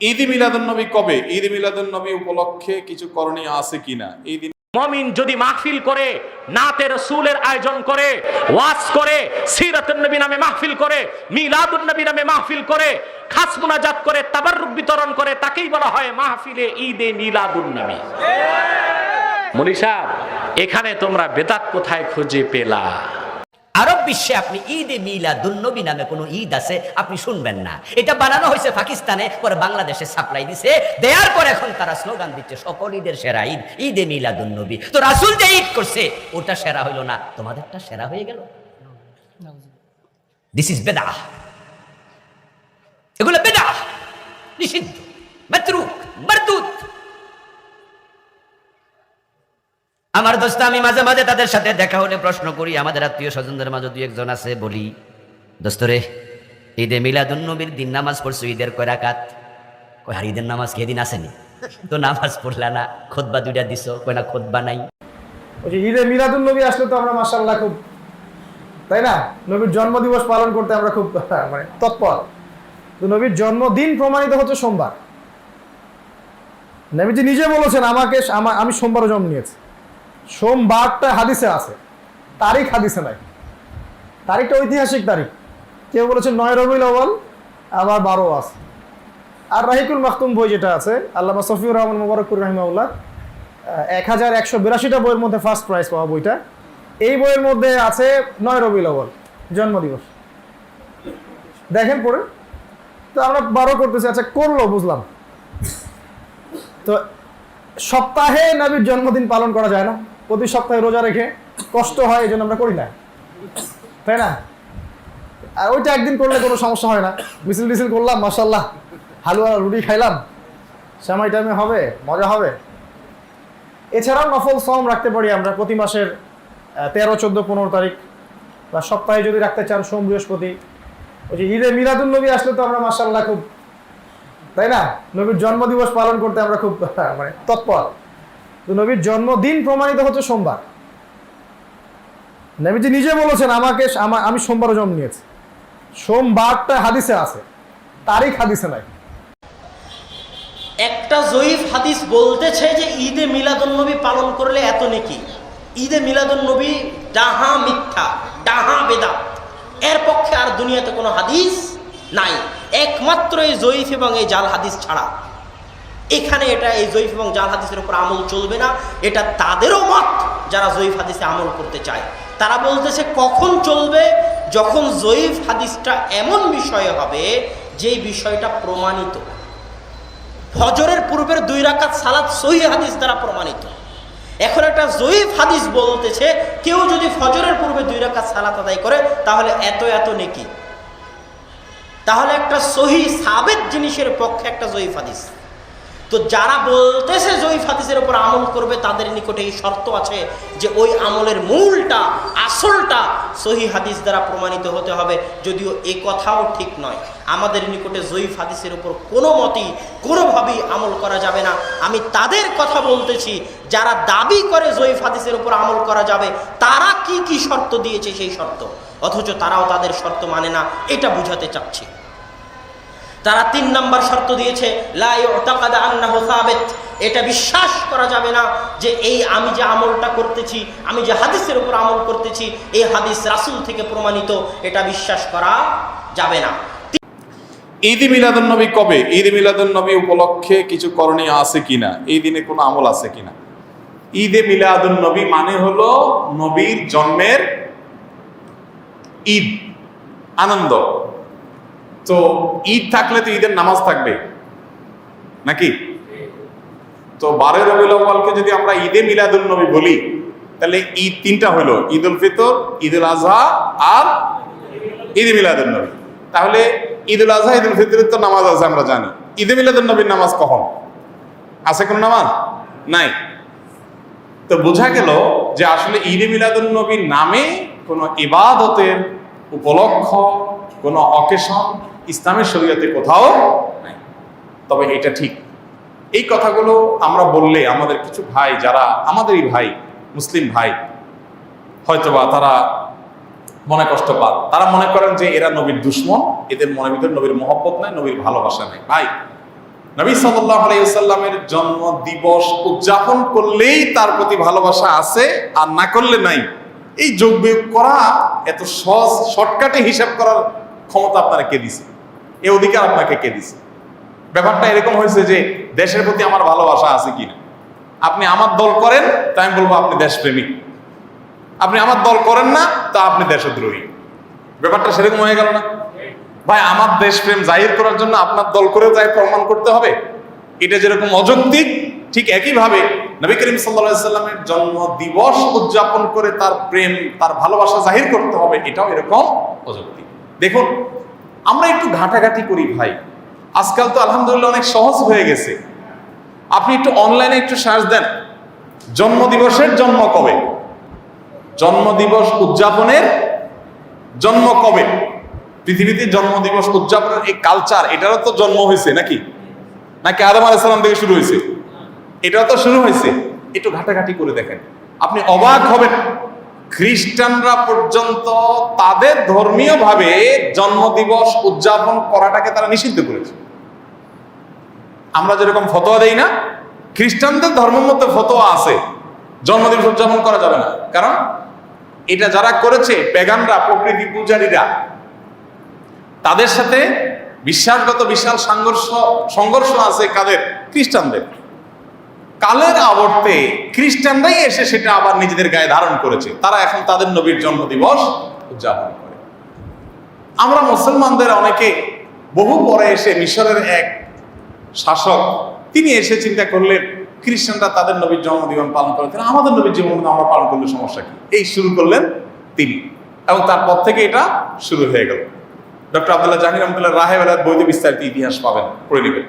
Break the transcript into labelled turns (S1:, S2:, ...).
S1: ঈদ মিলাদুন নবী কবে? ঈদ মিলাদুন নবী উপলক্ষে কিছু করণীয় আছে কিনা? এই দিন
S2: মমিন যদি মাহফিল করে নাতের রসুলের আয়োজন করে ওয়াজ করে সিরাতুন নবী নামে মাহফিল করে মিলাদুন নবী নামে মাহফিল করে খাস মুনাজাত করে তাবাররুক বিতরণ করে তাকেই বলা হয় মাহফিলে ঈদে মিলাদুন নবী। মনীষা এখানে তোমরা বেদাত কোথায় খুঁজে পেলা?
S3: আরব বিশ্বে আপনি ঈদ এ মিলাদুন্নবী নামে কোনো ঈদ আছে? আপনি শুনবেন না। এটা বানানো হয়েছে পাকিস্তানে, পরে বাংলাদেশে সাপ্লাই দিছে। দেওয়ার পর এখন তারা স্লোগান দিচ্ছে, সকল ঈদের সেরা ঈদ ঈদ এ মিলাদুন্নবী। তো রাসুল যে ঈদ করছে, ওটা সেরা হইল না, তোমাদেরটা সেরা হয়ে গেল। দিস ইজ বেদা এগুলো বেদা নিষিদ্ধ, মাতরুক মারদুত আমার দোস্ত, আমি মাঝে মাঝে তাদের সাথে দেখা হলে প্রশ্ন করি, আমাদের আত্মীয় স্বজনদের মাঝে দুই একজন আছে বলি, দোস্ত রে, ঈদে মিলাদুন নবীর দিন নামাজ পড়ছো, ঈদের কয় রাকাত? কয়, আর ঈদের নামাজ কে দিন আসেনি? তো নামাজ পড়লা না খোদবা দুইটা দিছো, কয় না খোদবা নাই?
S4: ঈদে মিলাদুল নবী আসলে তো আমরা মাসাল্লাহ খুব, তাই না? নবীর জন্মদিবস পালন করতে আমরা খুব মানে তৎপর। তো নবীর জন্মদিন প্রমাণিত হচ্ছে সোমবার। নবীজি নিজে বলেছেন, আমাকে আমি সোমবারও জন্ম নিয়েছি। সোমবারটা হাদিসে আছে। তারিখ হাদিসে নাই। তারিখটা ঐতিহাসিক তারিখ। কেউ বলেছে নয় রবিউল আউয়াল, আবার বারো আছে। আর রাহিকুল মাহতুম বই যেটা আছে, আল্লামা সফিউর রহমান মুবারকুর রহিমাউল্লাহ এক হাজার একশো বিরাশিটা বইয়ের মধ্যে ফার্স্ট প্রাইজ পাওয়া বইটা। এই বইয়ের মধ্যে আছে নয় রবিউল আউয়াল, জন্মদিবস। দেখেন পড়ে। তো আমরা বারো করতেছি আচ্ছা করল, বুঝলাম। তো সপ্তাহে নবীর জন্মদিন পালন করা যায় না। প্রতি সপ্তাহে রোজা রেখে কষ্ট হয় এই জন্য আমরা করি না। তাই না? আর ওইটা একদিন করলে কোনো সমস্যা হয় না। মিছিল মিছিল করলাম মাসাল্লাহ হালুয়া, রুটি খাইলাম। সময় টাইমে হবে, মজা হবে। এছাড়াও নফল সম রাখতে পারি আমরা প্রতি মাসের তেরো, চোদ্দ, পনেরো তারিখ। বা সপ্তাহে যদি রাখতে চান সোম, বৃহস্পতি। ওই যে ঈদে মিলাদুল নবী আসলে তো আমরা মাসাল্লাহ খুব, তাই না? নবীর জন্মদিবস পালন করতে আমরা খুব মানে তৎপর। তো নবীর জন্মদিন প্রমাণিত হচ্ছে সোমবার। নবীজি নিজে বলেছেন, আমাকে আমি সোমবারও জন্ম নিয়েছি। সোমবারটা হাদিসে আছে, তারিখ হাদিসে নাই।
S5: একটা জয়ীফ হাদিস বলতেছে যে ঈদে মিলাদুন্নবী পালন করলে এত নেকি। ঈদে মিলাদুন্নবী ডাহা মিথ্যা, ডাহা বেদা এর পক্ষে আর দুনিয়াতে কোনো হাদিস নাই। একমাত্র এই জয়ীফ এবং এই জাল হাদিস ছাড়া। এখানে এটা এই জয়ীফ এবং জাল হাদিসের উপর আমল চলবে না। এটা তাদেরও মত যারা জয়ীফ হাদিসে আমল করতে চায়। তারা বলতেছে, কখন চলবে? যখন জয়ীফ হাদিসটা এমন বিষয় হবে, যেই বিষয়টা প্রমাণিত। ফজরের পূর্বের দুই রাকাত সালাত সহি হাদিস দ্বারা প্রমাণিত। এখন একটা জয়ীফ হাদিস বলতেছে, কেউ যদি ফজরের পূর্বে দুই রাকাত সালাত আদায় করে, তাহলে এত এত নেকি? তাহলে একটা সহি সাবেত জিনিসের পক্ষে একটা জয়ীফ হাদিস। তো যারা বলতেছে জয়ীফ হাদিসের উপর আমল করবে, তাদের নিকটে এই শর্ত আছে যে ওই আমলের মূলটা, আসলটা সহি হাদিস দ্বারা প্রমাণিত হতে হবে। যদিও এ কথাও ঠিক নয়। আমাদের নিকটে জয়ীফ হাদিসের উপর কোনো মতেই, কোনোভাবেই আমল করা যাবে না। আমি তাদের কথা বলতেছি, যারা দাবি করে জয়ীফ হাদিসের উপর আমল করা যাবে, তারা কি কি শর্ত দিয়েছে সেই শর্ত? অথচ তারাও তাদের শর্ত মানে না, এটা বুঝাতে চাচ্ছি। তারা তিন নাম্বার শর্ত দিয়েছে এটা বিশ্বাস করা যাবে না যে এই আমি যে আমলটা করতেছি, আমি যে হাদিসের উপর আমল করতেছি, এই হাদিস রাসূল থেকে প্রমাণিত, এটা বিশ্বাস করা যাবে না।
S1: ঈদ মিলাদুন নবী কবে? ঈদ মিলাদুন নবী উপলক্ষে কিছু করণীয় আছে কিনা? এই দিনে কোনো আমল আছে কিনা? ঈদে মিলাদুন নবী মানে হলো নবীর জন্মের ঈদ, আনন্দ। তো ঈদ থাকলে তো ঈদের নামাজ থাকবে। নাকি? তো রবিউল আউ্বালকে যদি আমরা ঈদে মিলাদুল নবী বলি, তাহলে ঈদ তিনটা হলো ঈদ উল ফিতর ঈদ উল আজহা আর ঈদ মিলাদুল নবী। তাহলে ঈদ উল আজহা ঈদ উল ফিতরের তো নামাজ আছে, আমরা জানি। ঈদে মিলাদুল নবীর নামাজ কখন? আছে কোন নামাজ? নাই। তো বোঝা গেল যে আসলে ঈদে মিলাদুল নবীর নামে কোনো ইবাদতের উপলক্ষ, কোনো অকেশন ইসলামের শরীয়তে কোথাও নাই। তবে এটা ঠিক। এই কথাগুলো আমরা বললে আমাদের কিছু ভাই যারা, আমাদেরই ভাই, মুসলিম ভাই, হয়তোবা তারা মনে কষ্ট পান। তারা মনে করেন যে এরা নবীর দুশ্মন, এদের মনের ভিতরে নবীর মহব্বত নাই, নবীর ভালোবাসা নেই। ভাই, নবী সাল্লাহ আলাইসাল্লামের জন্ম দিবস উদযাপন করলেই তার প্রতি ভালোবাসা আছে আর না করলে নাই। এই যোগ বিয়োগ করা এত সহজ শর্টকাটে হিসাব করার ক্ষমতা আপনারা কে দিছে? এ অধিকার আপনাকে কে দিছে? ব্যাপারটা এরকম হয়েছে যে দেশের প্রতি আমার ভালোবাসা আছে কিনা? আপনি আমার দল করেন তাই আমি বলব আপনি দেশপ্রেমিক। আপনি আমার দল করেন না, তা আপনি দেশদ্রোহী। ব্যাপারটা সেরকম হয়ে গেল না? ভাই, আমার দেশপ্রেম জাহির করার জন্য আপনার দল করেও তাই প্রমাণ করতে হবে। এটা যেরকম অযৌক্তিক, ঠিক একইভাবে নবী করিম সাল্লা সাল্লামের জন্ম দিবস উদযাপন করে তার প্রেম, তার ভালোবাসা জাহির করতে হবে, এটাও এরকম অযৌক্তিক। দেখুন আমরা একটু ঘাটাঘাটি করি ভাই। আজকাল তো আলহামদুলিল্লাহ অনেক সহজ হয়ে গেছে। আপনি একটু অনলাইনে একটু সার্চ দেন জন্ম দিবসের জন্ম কবে? জন্মদিবস উদযাপনের জন্ম কবে? পৃথিবীতে জন্মদিবস উদযাপনের এই কালচার এটারও তো জন্ম হয়েছে নাকি? নাকি আদম আলাইসালাম থেকে শুরু হয়েছে? এটাও তো শুরু হয়েছে। একটু ঘাটাঘাটি করে দেখেন। আপনি অবাক হবেন। খ্রিস্টানরা পর্যন্ত তাদের ধর্মীয় ভাবে জন্মদিবস উদযাপন করাটাকে তারা নিষিদ্ধ করেছে। আমরা যেরকম ফতোয়া দেই না, খ্রিস্টানদের ধর্মের মধ্যে ফতোয়া আছে, জন্মদিবস উদযাপন করা যাবে না। কারণ এটা যারা করেছে, পেগানরা, প্রকৃতি পূজারীরা, তাদের সাথে বিশ্বাসগত বিশাল সংঘর্ষ সংঘর্ষ আছে কাদের? খ্রিস্টানদের। কালের আবর্তে খ্রিস্টানরাই এসে সেটা আবার নিজেদের গায়ে ধারণ করেছে। তারা এখন তাদের নবীর জন্মদিবস উদযাপন করে। আমরা মুসলমানদের অনেকে বহু পরে এসে মিশরের এক শাসক, তিনি এসে চিন্তা করলেন, খ্রিস্টানরা তাদের নবীর জন্মদিবস পালন করে তাহলে আমাদের নবীর জীবন আমরা পালন করলে সমস্যা কি? এই শুরু করলেন তিনি। এবং তারপর থেকে এটা শুরু হয়ে গেল। ডক্টর আবদুল্লাহ জাহির রহমতুল্লাহ রাহেব আলাদ বৈধ বিস্তারিত ইতিহাস পাবেন, পড়ে নেবেন।